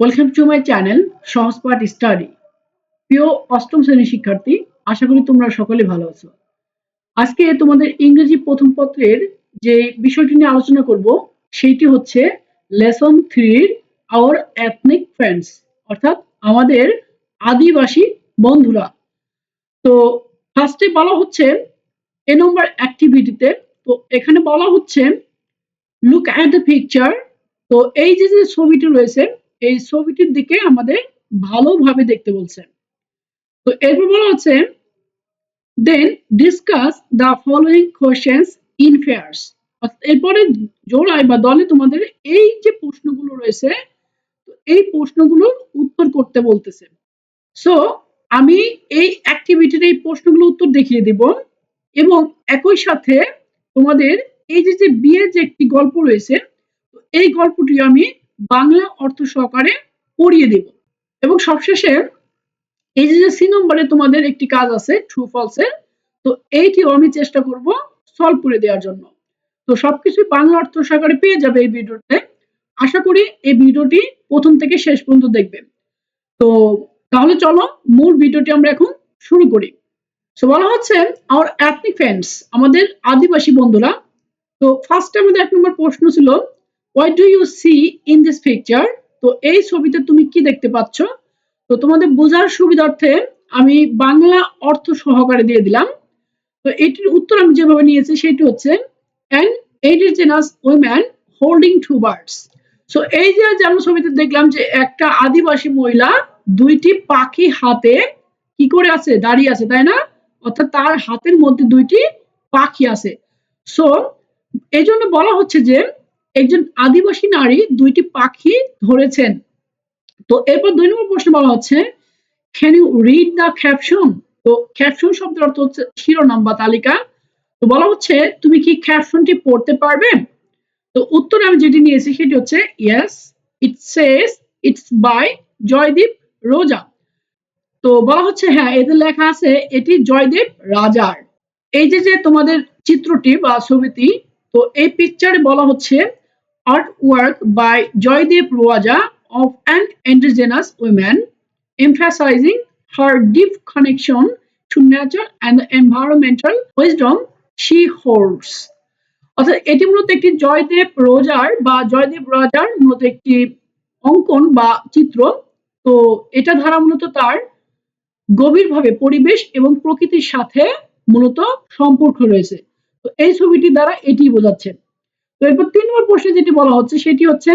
Welcome to my channel Sahajpath study. প্রিয় অষ্টম শ্রেণির শিক্ষার্থী, আশা করি তোমরা সকলে ভালো আছো। আজকে তোমাদের ইংরেজি প্রথম পত্রের যে বিষয়টি নিয়ে আলোচনা করব, সেইটি হচ্ছে লেসন থ্রির আওয়ার এথনিক ফ্রেন্ডস, অর্থাৎ আমাদের আদিবাসী বন্ধুরা। তো ফার্স্টে বলা হচ্ছে এ নম্বর অ্যাক্টিভিটিতে তো এখানে বলা হচ্ছে লুক অ্যাট দ্য পিকচার তো এই যে যে ছবিটি রয়েছে এই ছবিটির দিকে আমাদের ভালোভাবে দেখতে বলছে। তো এরপর বলা হচ্ছে then discuss the following questions in pairs এরপরে জোড়ায় বা দলে তোমাদের এই যে প্রশ্নগুলো রয়েছে এই প্রশ্নগুলোর উত্তর করতে বলতেছে। সো আমি এই অ্যাক্টিভিটির এই প্রশ্নগুলো উত্তর দেখিয়ে দেব এবং একই সাথে তোমাদের এই যে যে বিয়ের যে একটি গল্প রয়েছে এই গল্পটি আমি বাংলা অর্থ সহকারে পড়িয়ে দেব। এবং সবশেষে এই যে সি নম্বরে তোমাদের একটি কাজ আছে ট্রু ফলসের তো এইটিও আমি চেষ্টা করব সলভ করে দেওয়ার জন্য। তো সবকিছু বাংলা অর্থ সহকারে পেয়ে যাবে এই ভিডিওতে। আশা করি এই ভিডিওটি প্রথম থেকে শেষ পর্যন্ত দেখবে। তো তাহলে চলো মূল ভিডিওটি আমরা এখন শুরু করি। সো বলা হচ্ছে আওয়ার অ্যাথনিক ফ্রেন্ডস আমাদের আদিবাসী বন্ধুরা। তো ফার্স্ট আমাদের এক নম্বর প্রশ্ন ছিল what do you see in this picture তো এই ছবিতে তুমি কি দেখতে পাচ্ছ? তো তোমাদের বোঝার সুবিধার্থে আমি বাংলা অর্থ সহকারে দিয়ে দিলাম। তো এটির উত্তর আমি যেভাবে নিয়েছি সেটি হচ্ছে হোল্ডিং টু বার্ডস এই যে যেমন ছবিতে দেখলাম যে একটা আদিবাসী মহিলা দুইটি পাখি হাতে কি করে আছে? দাঁড়িয়ে আছে, তাই না? অর্থাৎ তার হাতের মধ্যে দুইটি পাখি আছে। সো এই জন্য বলা হচ্ছে যে একজন আদিবাসী নারী দুইটি পাখি ধরেছেন। তো এরপর দুই নম্বর প্রশ্ন বলা হচ্ছে can you read the caption তো ক্যাপশন শব্দের অর্থ হচ্ছে শিরোনাম বা তালিকা। তো বলা হচ্ছে, তুমি কি ক্যাপশনটি পড়তে পারবে? তো উত্তর আমি যেটি নিয়েছি সেটি হচ্ছে yes it says it's by Joydeep Roja. তো বলা হচ্ছে হ্যাঁ এতে লেখা আছে, এটি জয়দেব রাজার। এই যে যে তোমাদের চিত্রটি বা ছবিটি, তো এই পিকচারে বলা হচ্ছে artwork by Joydeep Raja of an indigenous woman, emphasizing her deep connection to nature and the environmental wisdom she holds. অর্থাৎ এটি মূলত একটি জয়দেব রোজার বা জয়দেব রাজার মূলত একটি অঙ্কন বা চিত্র তো এটা ধারা মূলত তার গভীরভাবে পরিবেশ এবং প্রকৃতির সাথে মূলত সম্পর্ক রয়েছে তো এই ছবিটি দ্বারা এটি বোঝাচ্ছে তো এরপর তিন নম্বর প্রশ্নে যেটি বলা হচ্ছে, সেটি হচ্ছে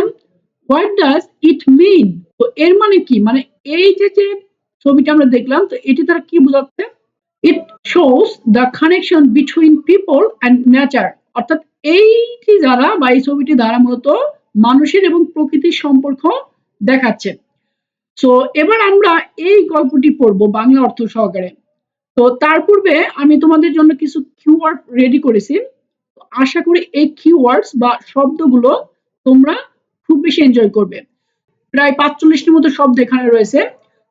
হোয়াট ডাজ ইট মিন তো এর মানে কি? মানে এই যে যে ছবিটা আমরা দেখলাম, তো এটি তারা কি বোঝাচ্ছে? It shows the connection between people and nature অর্থাৎ এইটি দ্বারা বা এই ছবিটি দ্বারা মূলত মানুষের এবং প্রকৃতির সম্পর্ক দেখাচ্ছে। তো এবার আমরা এই গল্পটি পড়ব বাংলা অর্থ সহকারে। তো তার পূর্বে আমি তোমাদের জন্য কিছু কিওয়ার্ড রেডি করেছি। আশা করি এই কিওয়ার্ডস বা শব্দগুলো তোমরা খুব বেশি এনজয় করবে। প্রায় পাঁচচল্লিশটির মতো শব্দ এখানে রয়েছে।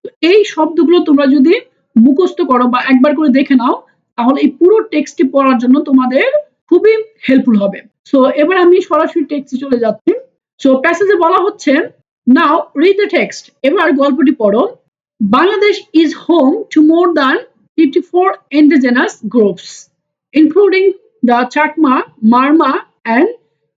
তো এই শব্দগুলো তোমরা যদি মুখস্থ করো বা একবার করে দেখে নাও, তাহলে এই পুরো টেক্সটটি পড়ার জন্য তোমাদের খুবই হেল্পফুল হবে। সো এবার আমি সরাসরি টেক্সটে চলে যাচ্ছি। সো প্যাসেজে বলা হচ্ছে নাও রিড দ্য টেক্সট এবার গল্পটি পড়ো। Bangladesh is home to more than fifty four indigenous groups including the Chakma, Marma and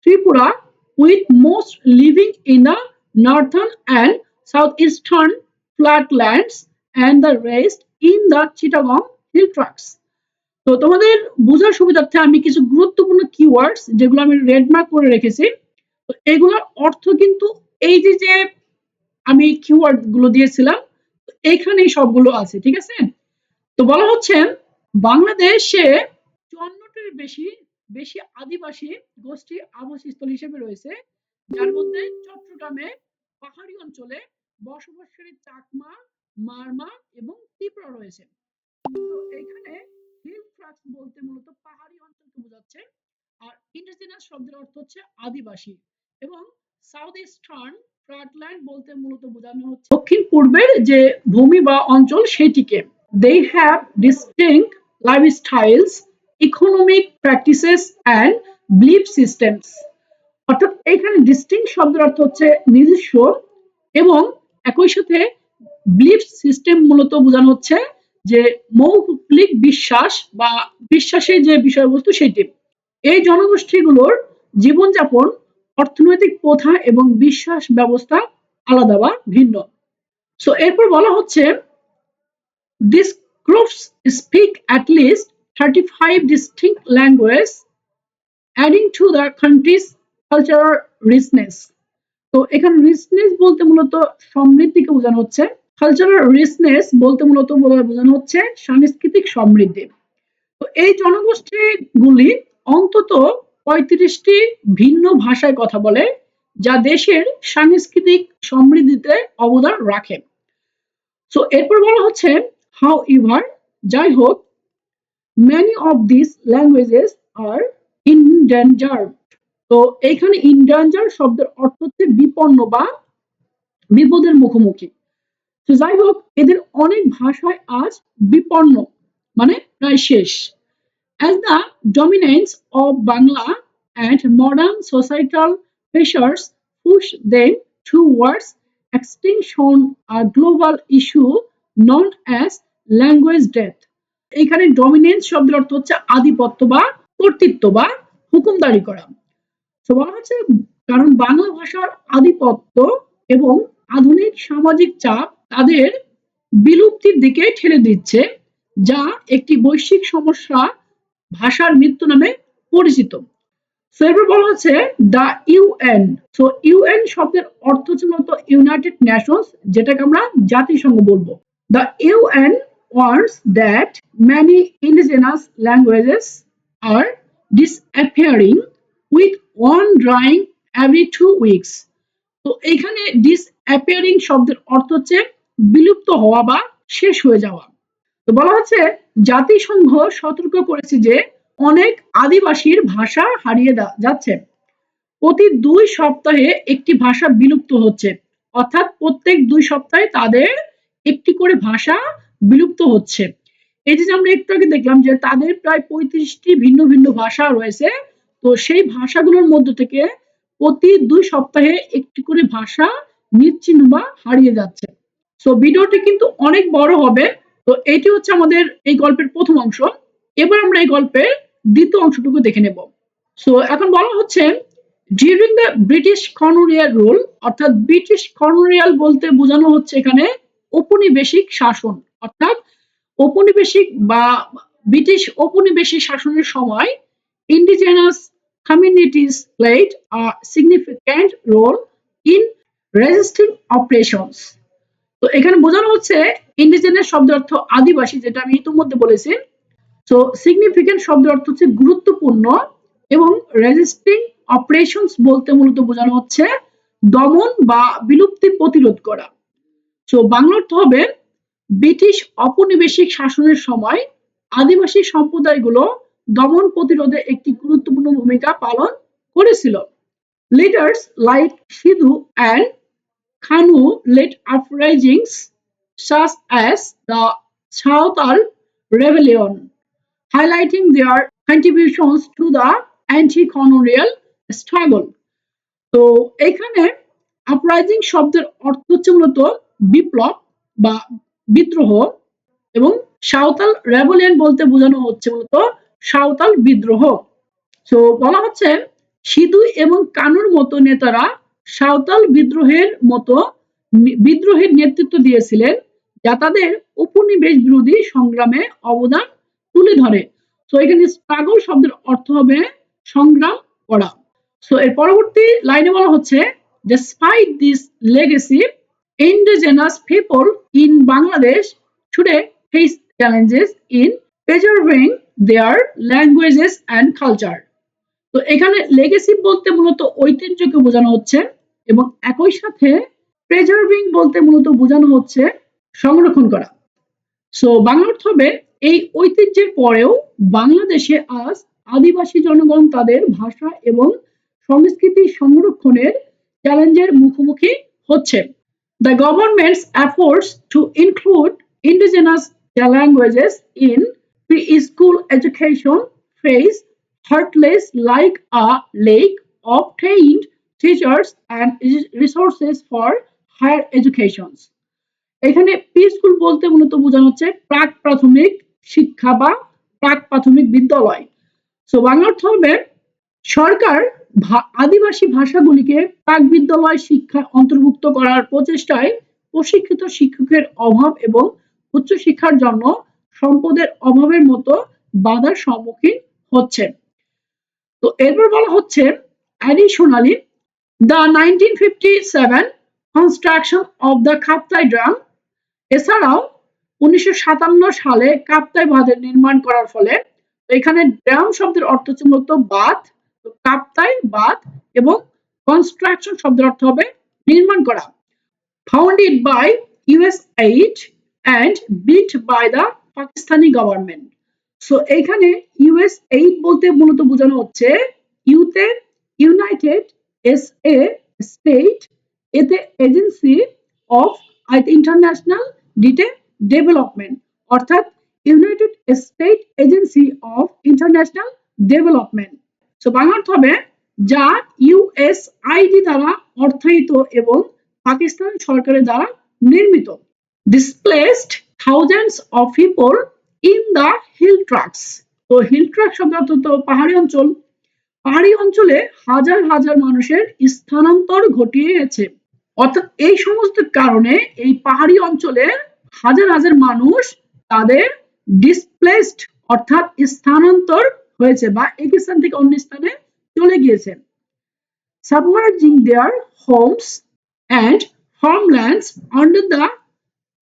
Tripura with most living in the northern and southeastern flatlands and the rest in the Chittagong hill tracts. তো তোমাদের বোঝার সুবিধার্থে আমি কিছু গুরুত্বপূর্ণ keywords যেগুলো আমি red mark করে রেখেছি তো এগুলোর অর্থ কিন্তু এই যে যে আমি কিওয়ার্ডগুলো দিয়েছিলাম এখানে সবগুলো আছে ঠিক আছে তো বলা হচ্ছে বাংলাদেশে চুয়ান্নটির বেশি বেশি আদিবাসী গোষ্ঠী আবাসস্থল হিসেবে রয়েছে, যার মধ্যে চট্টগ্রামে পাহাড়ি অঞ্চলে বসবাসকারী চাকমা, মারমা এবং ত্রিপুরা রয়েছে। এখানে হিল ট্রাক্স বলতে মূলত পাহাড়ি অঞ্চলকে বোঝাচ্ছে, আর ইন্ডিজিনাস শব্দের অর্থ হচ্ছে আদিবাসী এবং সাউথ ইস্টার্ন ফ্ল্যাটল্যান্ড বলতে মূলত বোঝানো হচ্ছে দক্ষিণ পূর্বের যে ভূমি বা অঞ্চল সেটিকে। They have distinct lifestyles economic practices and belief systems অর্থাৎ এখানে ডিস্টিং শব্দের অর্থ হচ্ছে নিজস্ব এবং একই সাথে বিলিফ সিস্টেম মূলত বোঝানো হচ্ছে যে মৌলিক বিশ্বাস বা বিশ্বাসের যে বিষয়বস্তু সেটি। এই জনগোষ্ঠীগুলোর জীবনযাপন, অর্থনৈতিক প্রথা এবং বিশ্বাস ব্যবস্থা আলাদা বা ভিন্ন। সো এরপর বলা হচ্ছে this groups speak at least thirty five distinct language adding to the country's cultural richness তো এখানে রিচনেস বলতে মূলত সমৃদ্ধিকে বোঝানো হচ্ছে। কালচারাল রিচনেস বলতে মূলত বোঝানো হচ্ছে সাংস্কৃতিক সমৃদ্ধি। তো এই জনগোষ্ঠীগুলি অন্তত পঁয়ত্রিশটি ভিন্ন ভাষায় কথা বলে, যা দেশের সাংস্কৃতিক সমৃদ্ধিতে অবদান রাখে। সো এরপর বলা হচ্ছে হাউ ইভার যাই হোক many of these languages are endangered. তো এইখানে ইনডেঞ্জার শব্দের অর্থ হচ্ছে বিপন্ন বা বিপদের মুখোমুখি। তো যাই হোক, এদের অনেক ভাষায় আজ বিপন্ন মানে প্রায় শেষ। As the dominance of Bangla and modern societal pressures push them towards extinction, a global issue known as language death এখানে ডমিনেন্স শব্দের অর্থ হচ্ছে আধিপত্য বা কর্তৃত্ব বা হুকুমদারি করা। তো বলা হচ্ছে কারণ বাংলা ভাষার আধিপত্য এবং আধুনিক সামাজিক চাপ তাদের বিলুপ্তির দিকে ঠেলে দিচ্ছে, যা একটি বৈশ্বিক সমস্যা ভাষার মৃত্যু নামে পরিচিত। বলা হচ্ছে দ্য ইউএন সো ইউএন শব্দের অর্থ হচ্ছে মূলত ইউনাইটেড নেশনস যেটাকে আমরা জাতিসংঘ বলব। The UN warns that many indigenous languages are disappearing with one drying every two weeks. তো এখানে ডিসঅ্যাপিয়ারিং শব্দের অর্থ হচ্ছে বিলুপ্ত হওয়া বা শেষ হয়ে যাওয়া। তো বলা হচ্ছে জাতিসংঘ সতর্ক করেছে যে অনেক আদিবাসীর ভাষা হারিয়ে যাচ্ছে। প্রতি দুই সপ্তাহে একটি ভাষা বিলুপ্ত হচ্ছে। অর্থাৎ প্রত্যেক দুই সপ্তাহে তাদের একটি করে ভাষা বিলুপ্ত হচ্ছে। এই যে আমরা একটু আগে দেখলাম যে তাদের প্রায় পঁয়ত্রিশটি ভিন্ন ভিন্ন ভাষা রয়েছে, তো সেই ভাষাগুলোর মধ্য থেকে প্রতি দুই সপ্তাহে একটি করে ভাষা নিচ্ছিন্ন বা হারিয়ে যাচ্ছে। তো ভিডিওটি কিন্তু অনেক বড় হবে। তো এটি হচ্ছে আমাদের এই গল্পের প্রথম অংশ। এবার আমরা এই গল্পের দ্বিতীয় অংশটুকু দেখে নেব। সো এখন বলা হচ্ছে during the British colonial rule অর্থাৎ ব্রিটিশ কলোনিয়াল বলতে বোঝানো হচ্ছে এখানে ঔপনিবেশিক শাসন, অর্থাৎ ঔপনিবেশিক বা ব্রিটিশ ঔপনিবেশিক শাসনের সময় indigenous communities played a significant role in resisting operations তো এখানে বোঝানো হচ্ছে ইন্ডিজেনাস শব্দ অর্থ আদিবাসী, যেটা আমি ইতিমধ্যে বলেছি। তো সিগনিফিকেন্ট শব্দের অর্থ হচ্ছে গুরুত্বপূর্ণ এবং রেজিস্টিং অপারেশনস বলতে মূলত বোঝানো হচ্ছে দমন বা বিলুপ্তি প্রতিরোধ করা। তো বাংলা অর্থ হবে ব্রিটিশ ঔপনিবেশিক শাসনের সময় আদিবাসী সম্প্রদায়গুলো দমন প্রতিরোধে একটি গুরুত্বপূর্ণ ভূমিকা পালন করেছিল leaders like Sidhu and Kanu led uprisings such as the Chautal Rebellion, highlighting their contributions to the anti-colonial struggle. তো এখানে আপরাইজিং শব্দের অর্থ হচ্ছে মূলত বিপ্লব বা বিদ্রোহ এবং সাঁওতাল রেভলিয়ন বলতে বোঝানো হচ্ছে মূলত সাঁওতাল বিদ্রোহ। তো বলা হচ্ছে সিধু এবং কানুর মতো নেতারা সাঁওতাল বিদ্রোহের মতো বিদ্রোহের নেতৃত্ব দিয়েছিলেন, যা তাদের উপনিবেশ বিরোধী সংগ্রামে অবদান তুলে ধরে। তো এখানে স্ট্রাগল শব্দের অর্থ হবে সংগ্রাম করা। সো এর পরবর্তী লাইনে বলা হচ্ছে despite this legacy indigenous people in Bangladesh today face challenges in preserving their languages and culture. তো এখানে লেগেসি বলতে মূলত ঐতিহ্যকে বোঝানো হচ্ছে এবং একই সাথে প্রেজার্ভিং বলতে মূলত বোঝানো হচ্ছে সংরক্ষণ করা। সো বাংলা অর্থ হবে এই ঐতিহ্যের পরেও বাংলাদেশে আজ আদিবাসী জনগণ তাদের ভাষা এবং সংস্কৃতি সংরক্ষণের চ্যালেঞ্জের মুখোমুখি হচ্ছে। Governments efforts to include indigenous languages in preschool education face heartless like a lake obtained teachers and resources for higher educations এখানে প্রি স্কুল বলতে মূলত বোঝানো হচ্ছে প্রাক প্রাথমিক শিক্ষা বা প্রাক প্রাথমিক বিদ্যালয়। সো বাংলা অর্থ সরকার আদিবাসী ভাষাগুলিকে প্রাক বিদ্যালয় শিক্ষায় অন্তর্ভুক্ত করার প্রচেষ্টায় প্রশিক্ষিত শিক্ষকের অভাব এবং উচ্চশিক্ষার জন্য সম্পদের অভাবের মতো বাধার সম্মুখীন হচ্ছে তো এরপর বলা হচ্ছে additionally the nineteen fifty seven construction of the Kaptai dam এছাড়াও উনিশশো সাতান্ন সালে কাপ্তাই বাঁধের নির্মাণ করার ফলে এখানে ড্রাম শব্দের অর্থ হচ্ছে মূলত বাঁধ। এবং কনস্ট্রাকশন শব্দের অর্থ হবে নির্মাণ করা। By US aid and built by the Pakistani government so এখানে ইউএস এইড বলতে মূলত বোঝানো হচ্ছে ইউতে ইউনাইটেড এস এ স্টেট এতে এজেন্সি অফ ইন্টারন্যাশনাল ডিটে ডেভেলপমেন্ট অর্থাৎ united state agency of international development so Bangla অর্থ হবে যা ইউএসআইডি দ্বারা অর্থায়িত এবং পাকিস্তান সরকারের দ্বারা নির্মিত। Displaced thousands of people in the hill tracts তো হিল ট্রাক শব্দ তো পাহাড়ি অঞ্চল। পাহাড়ি অঞ্চলে হাজার হাজার মানুষের স্থানান্তর ঘটিয়েছে। অর্থাৎ এই সমস্ত কারণে এই পাহাড়ি অঞ্চলের হাজার হাজার মানুষ তাদের ডিসপ্লেসড অর্থাৎ স্থানান্তর হয়েছে বা এক স্থান থেকে অন্য স্থানে চলে গিয়েছেন submerging their homes and farmlands under the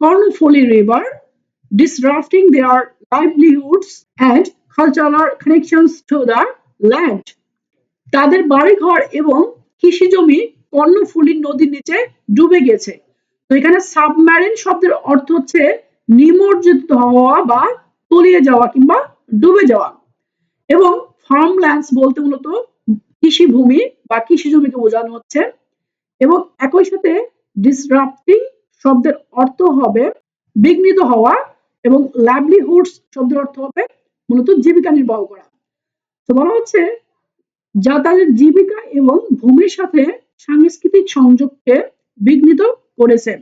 Karnaphuli river disrupting their livelihoods and cultural connection to the land তাদের বাড়িঘর এবং কৃষি জমি কর্ণফুলি নদীর নিচে ডুবে গেছে। তো এখানে সাবমারিন শব্দের অর্থ হচ্ছে নিমজ্জিত হওয়া বা তলিয়ে যাওয়া কিংবা ডুবে যাওয়া। এবং ফার্মল্যান্ডস বলতে মূলত কৃষি ভূমি বা কৃষি জমিকে বোঝানো হচ্ছে। এবং একই সাথে ডিসরাপ্টিং শব্দের অর্থ হবে বিঘ্নিত হওয়া এবং লাভলিহুডস শব্দের অর্থ হবে মূলত জীবিকা নির্বাহ করা। তো বলা হচ্ছে যা তাদের জীবিকা এবং ভূমির সাথে সাংস্কৃতিক সংযোগকে বিঘ্নিত করেছে।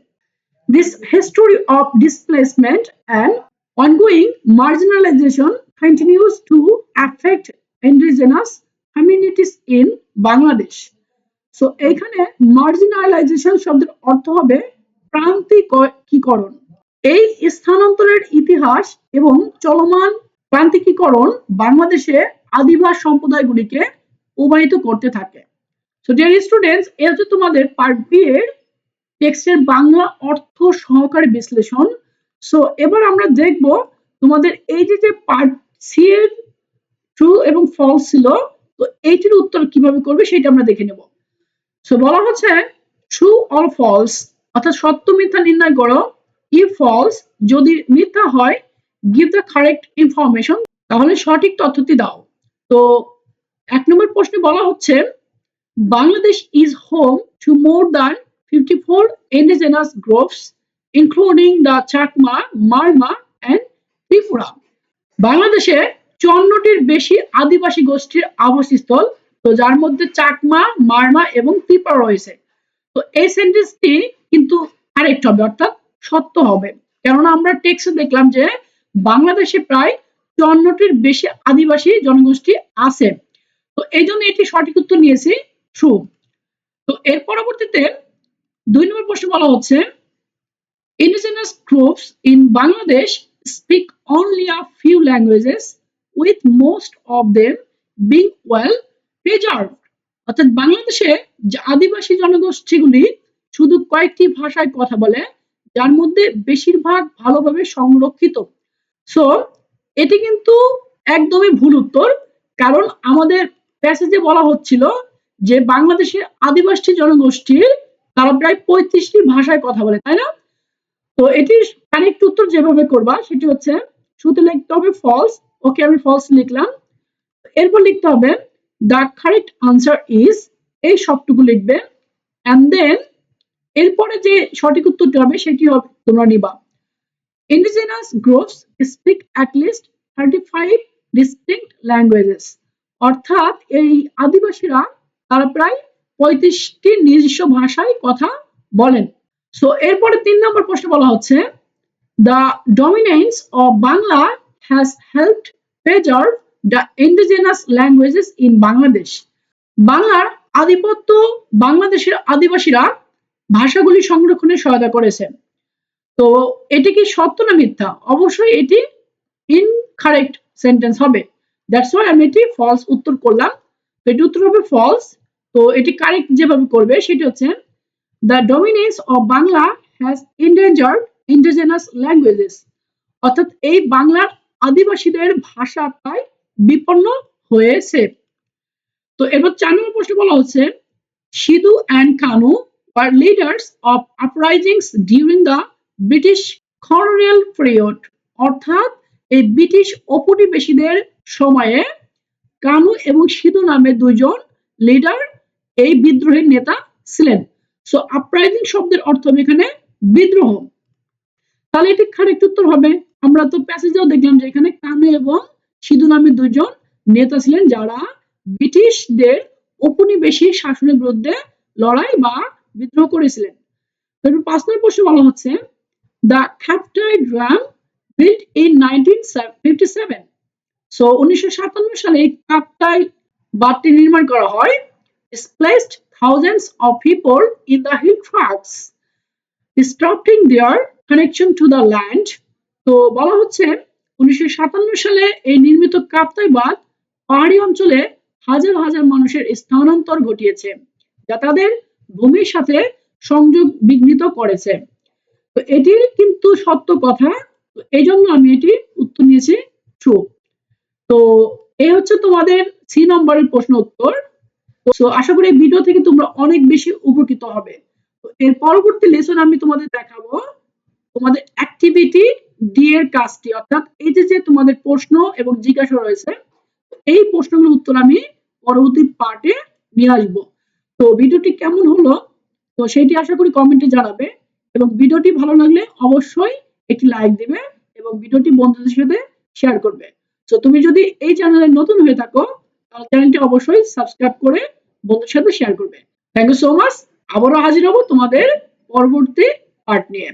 This history of displacement and ongoing marginalization continues to affect indigenous communities in Bangladesh. So এখানে মার্জিনালাইজেশন শব্দের অর্থ হবে প্রান্তিকীকরণ এই স্থানান্তরের ইতিহাস এবং চলমান প্রান্তিকীকরণ বাংলাদেশে আদিবাস সম্প্রদায়গুলিকে প্রবাহিত করতে থাকে। সো ডিয়ার স্টুডেন্টস এ হচ্ছে তোমাদের পার্ট বি এর টেক্সটের বাংলা অর্থ সহকারে বিশ্লেষণ। সো এবার আমরা দেখব তোমাদের এই যে যে পার্ট সি এর ট্রু এবং ফলস ছিল, তো এইটির উত্তর কীভাবে করবে সেটা আমরা দেখে নেব। সো বলা হচ্ছে ট্রু অর ফলস অর্থাৎ সত্য, মিথ্যা নির্ণয় করো। ই ফলস যদি মিথ্যা হয় গিভ দ্য কারেক্ট ইনফরমেশন তাহলে সঠিক তথ্যটি দাও। তো এক নম্বর প্রশ্নে বলা হচ্ছে, Bangladesh is home to more than 54 indigenous groups including the Chakma Marma and Tripura বাংলাদেশে চুয়ান্নটির বেশি আদিবাসী গোষ্ঠীর আবাসস্থল, তো যার মধ্যে চাকমা, মারমা এবং ত্রিপুরা রয়েছে। তো এই সেন্টেন্সটি কিন্তু কারেক্ট হবে, অর্থাৎ সত্য হবে। কেননা আমরা টেক্সটে দেখলাম যে বাংলাদেশে প্রায় চুয়ান্নটির বেশি আদিবাসী জনগোষ্ঠী আছে। তো এই জন্য এটি সঠিক উত্তর নিয়েছি, ট্রু। তো এর পরবর্তীতে দুই নম্বর প্রশ্ন বলা হচ্ছে, indigenous groups in Bangladesh speak only a few languages, with most of them being well preserved. অর্থাৎ বাংলাদেশে আদিবাসী জনগোষ্ঠীগুলি শুধু কয়েকটি ভাষায় কথা বলে, যার মধ্যে বেশিরভাগ ভালোভাবে সংরক্ষিত। সো এটি কিন্তু একদমই ভুল উত্তর, কারণ আমাদের প্যাসেজে বলা হচ্ছিল যে বাংলাদেশের আদিবাসী জনগোষ্ঠীর তারা প্রায় পঁয়ত্রিশটি ভাষায় কথা বলে, তাই না? তো এটির কারেক্ট উত্তর যেভাবে করবা, সেটি হচ্ছে শুধু লিখতে হবে ফলস ওকে আমি ফলস লিখলাম। এরপর লিখতে হবে দ্য কারেক্ট আনসার ইজ এই সবটুকু লিখবে। অ্যান্ড দেন এরপরে যে সঠিক উত্তরটি হবে, সেটি হবে তোমরা নিবা। Indigenous groups speak at least thirty five distinct languages অর্থাৎ এই আদিবাসীরা, তারা প্রায় পঁয়ত্রিশটি নিজস্ব ভাষায় কথা বলেন। সো এরপরে তিন নম্বর প্রশ্ন বলা হচ্ছে the dominance of Bangla has helped preserve the indigenous languages in Bangladesh বাংলার আধিপত্য বাংলাদেশের আদিবাসীরা ভাষাগুলি সংরক্ষণে সহায়তা করেছে। তো, এটি কি সত্য না মিথ্যা? অবশ্যই এটি ইনকারেক্ট সেন্টেন্স হবে। দ্যাটস ওয়াই আমি এটি ফলস উত্তর করলাম। তো, এটি উত্তর হবে ফলস তো, এটি কারেক্ট যেভাবে করবে, সেটি হচ্ছে the dominance of Bangla has endangered indigenous languages অর্থাৎ এই বাংলার আদিবাসীদের ভাষা প্রায় বিপন্ন হয়েছে। তো এবার চার নম্বর প্রশ্ন বলা হচ্ছে, Sidhu and Kanu were leaders of uprisings during the British colonial period অর্থাৎ এই ব্রিটিশ উপনিবেশীদের সময়ে কানু এবং সিধু নামে দুইজন লিডার এই বিদ্রোহের নেতা ছিলেন। সো আপরাইজিং শব্দের অর্থ হবে এখানে বিদ্রোহ। তাহলে এটি কারেক্ট উত্তর হবে। আমরা তো প্যাসেজেও দেখলাম যে এখানে কানু এবং সিধু নামে দুইজন নেতা ছিলেন যারা ব্রিটিশদের উপনিবেশী শাসনের বিরুদ্ধে লড়াই বা বিদ্রোহ করেছিলেন। পাঁচ নম্বর প্রশ্ন বলা হচ্ছে the Kaptai dam built in nineteen fifty seven so উনিশশো সাতান্ন সালে বাঁধটি নির্মাণ করা হয়। Displaced thousands of people in the hill tracts disrupting their connection to the land. তো বলা হচ্ছে, উনিশশো সাতান্ন সালে এই নির্মিত কাপ্তাই বাঁধ পাহাড়ি অঞ্চলে হাজার হাজার মানুষের স্থানান্তর ঘটিয়েছে, যা তাদের ভূমির সাথে সংযোগ বিঘ্নিত করেছে। তো এটি কিন্তু সত্য কথা এই জন্য আমি এটি উত্তর নিয়েছি ট্রু। তো এই হচ্ছে তোমাদের সি নম্বরের প্রশ্ন উত্তর। তো আশা করি এই ভিডিও থেকে তোমরা অনেক বেশি উপকৃত হবে। এর পরবর্তী লেসন আমি তোমাদের দেখাবো তোমাদের অ্যাক্টিভিটি ডি এর কাজটি, অর্থাৎ এই যে যে তোমাদের প্রশ্ন এবং জিজ্ঞাসা রয়েছে এই প্রশ্নগুলোর উত্তর আমি পরবর্তী পার্টে নিয়ে আসব। তো ভিডিওটি কেমন হলো? তো সেটি আশা করি কমেন্টে জানাবে এবং ভিডিওটি ভালো লাগলে অবশ্যই একটি লাইক দিবে এবং ভিডিওটি বন্ধুদের সাথে শেয়ার করবে। তো তুমি যদি এই চ্যানেলে নতুন হয়ে থাকো চ্যানেলটি অবশ্যই সাবস্ক্রাইব করে বন্ধুর সাথে শেয়ার করবে। থ্যাংক ইউ সো মাচ আবারও হাজির হব তোমাদের পরবর্তী পার্ট নিয়ে।